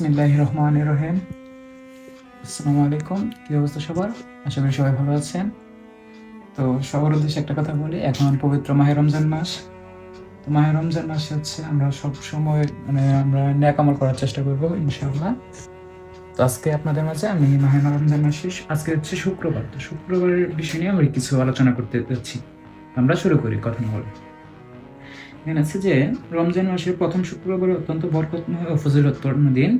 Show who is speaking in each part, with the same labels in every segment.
Speaker 1: বিসমিল্লাহ রহমান রহিম আসসালামু আলাইকুম কী অবস্থা সবার? আশা করি সবাই ভালো আছেন। তো সবার উদ্দেশ্যে একটা কথা বলি, এখন পবিত্র মাহে রমজান মাস। তো মাহে রমজান মাসে হচ্ছে আমরা সব সময় মানে আমরা ন্যাকামল করার চেষ্টা করব, ইনশাআল্লাহ। তো আজকে আপনাদের মাঝে আমি মাহে রমজান মাসে আজকে হচ্ছে শুক্রবার। তো শুক্রবারের বিষয় নিয়ে আমরা কিছু আলোচনা করতে যাচ্ছি। আমরা শুরু করি, কথা বলে। এখানে আছে যে, রমজান মাসের প্রথম শুক্রবার অত্যন্ত বরকতময় ও ফজিলতপূর্ণ দিন।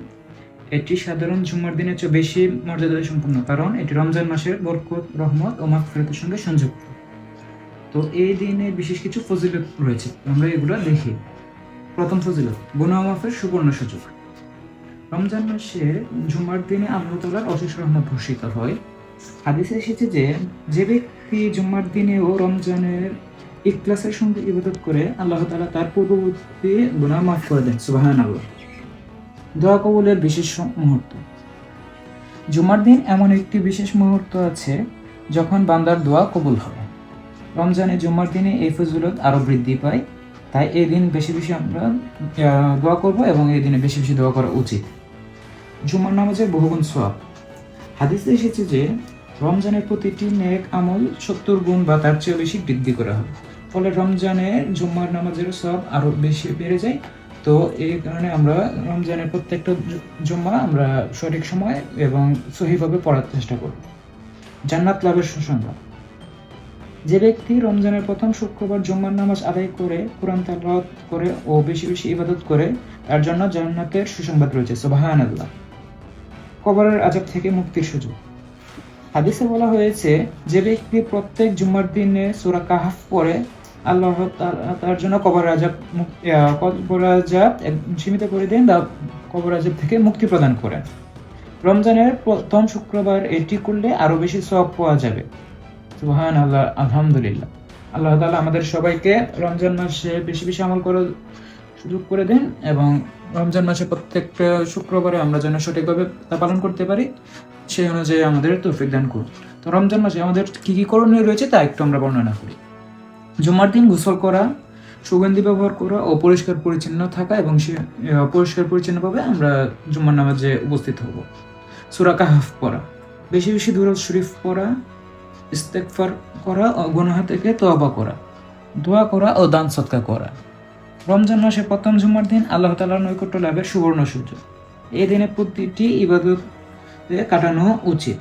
Speaker 1: এটি সাধারণ জুম্মার দিনের চেয়ে বেশি মর্যাদা সম্পন্ন কারণ এটি রমজান মাসের বরকত, রহমত ও মাগফিরাতের সঙ্গে সংযুক্ত। তো এই দিনে বিশেষ কিছু ফজিলত রয়েছে, আমরা এগুলো দেখি। প্রথম ফজিলত গুনাহ সুবর্ণ সুযোগ। রমজান মাসে জুম্মার দিনে আল্লাহ তালার অশেষ রহমত ঘোষিত হয়। হাদিসে এসেছে যে যে ব্যক্তি জুম্মার দিনে ও রমজানের ইখলাসের সঙ্গে ইবাদত করে আল্লাহ তালা তার পূর্ববর্তী গুণা মাফ করে দেন সুবাহান আল্লাহ দোয়া কবুলের বিশেষ মুহূর্ত। জুমার দিন এমন একটি বিশেষ মুহূর্ত আছে যখন বান্দার দোয়া কবুল হবে। রমজানে জুমার দিনে এই ফজিলত আরও বৃদ্ধি পায়, তাই এই দিন বেশি বেশি আমরা দোয়া করব এবং এই দিনে বেশি বেশি দোয়া করা উচিত। জুমার নামাজের বহুগুণ সোয়াব হাদিসে এসেছে যে রমজানের প্রতিটি নেক আমল সত্তর গুণ বা তার চেয়ে বেশি বৃদ্ধি করা হবে ফলে রমজানে জুম্মার নামাজের সব আরও বেশি বেড়ে যায়। তো এই কারণে আমরা রমজানের প্রত্যেকটা জুম্মা আমরা সঠিক সময় এবং সহিভাবে পড়ার চেষ্টা করব। জান্নাত লাভের সুসংবাদ। যে ব্যক্তি রমজানের প্রথম শুক্রবার জুম্মার নামাজ আদায় করে, কোরআন তালাওয়াত করে ও বেশি বেশি ইবাদত করে, তার জন্য জান্নাতের সুসংবাদ রয়েছে। সুবহানাল্লাহ। কবরের আজাব থেকে মুক্তির সুযোগ। হাদিসে বলা হয়েছে, যে ব্যক্তি প্রত্যেক জুম্মার দিনে সুরা কাহাফ পড়ে, আল্লাহ তার জন্য কবর আজাব কবর আজাব সীমিত করে দেন বা কবর আজাব থেকে মুক্তি প্রদান করেন। রমজানের প্রথম শুক্রবার এটি করলে আরও বেশি সব পাওয়া যাবে। সুবহান আল্লাহ আলহামদুলিল্লাহ। আল্লাহ তালা আমাদের সবাইকে রমজান মাসে বেশি বেশি আমল করার সুযোগ করে দেন এবং রমজান মাসে প্রত্যেকটা শুক্রবারে আমরা যেন সঠিকভাবে তা পালন করতে পারি। সেই অনুযায়ী আমাদের তৌফিক দান করুন। তো রমজান মাসে আমাদের কী কী করণীয় রয়েছে তা একটু আমরা বর্ণনা করি। জুমার দিন গোসল করা, সুগন্ধি ব্যবহার করা, অপরিষ্কার পরিচ্ছন্ন থাকা এবং সে অপরিষ্কার পরিচ্ছন্নভাবে আমরা জুম্মার নামাজে উপস্থিত হব। সুরা কাহাফ পড়া, বেশি বেশি দুরুদ শরীফ পড়া ইস্তেকফার করা ও গুনাহ থেকে তওবা করা, দোয়া করা ও দান সৎকা করা। রমজান মাসের প্রথম জুম্মার দিন আল্লাহ তাআলার নৈকট্য লাভের সুবর্ণ সুযোগ এই দিনে প্রতিটি ইবাদত কাটানো উচিত।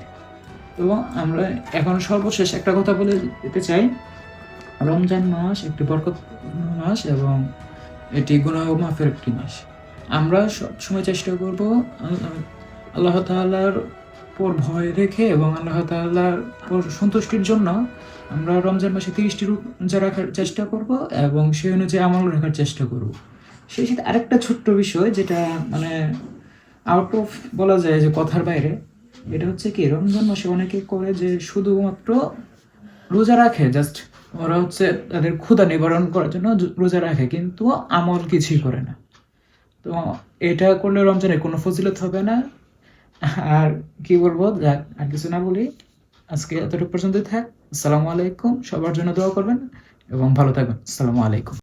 Speaker 1: এবং আমরা এখন সর্বশেষ একটা কথা বলে দিতে চাই। রমজান মাস একটি বরকত মাস এবং এটি গুনাহ মাফের একটি মাস। আমরা সবসময় চেষ্টা করব, আল্লাহ- তাআলার পর ভয় রেখে এবং আল্লাহ তাআলার পর সন্তুষ্টির জন্য আমরা রমজান মাসে তিরিশটি রোজা রাখার চেষ্টা করব এবং সেই অনুযায়ী আমল রাখার চেষ্টা করব। সেই সাথে আরেকটা ছোট্ট বিষয় যেটা মানে আউট অফ বলা যায় যে কথার বাইরে, এটা হচ্ছে কি, রমজান মাসে অনেকে করে যে শুধুমাত্র রোজা রাখে জাস্ট ওরা হচ্ছে তাদের ক্ষুধা নিবারণ করার জন্য রোজা রাখে, কিন্তু আমল কিছুই করে না। তো এটা করলে রমজানে কোনো ফজিলত হবে না। আর কি বলব যাক আর কিছু না বলি, আজকে এতটুকু পর্যন্ত থাক। আসসালামু আলাইকুম, সবার জন্য দোয়া করবেন এবং ভালো থাকবেন। আসসালামু আলাইকুম।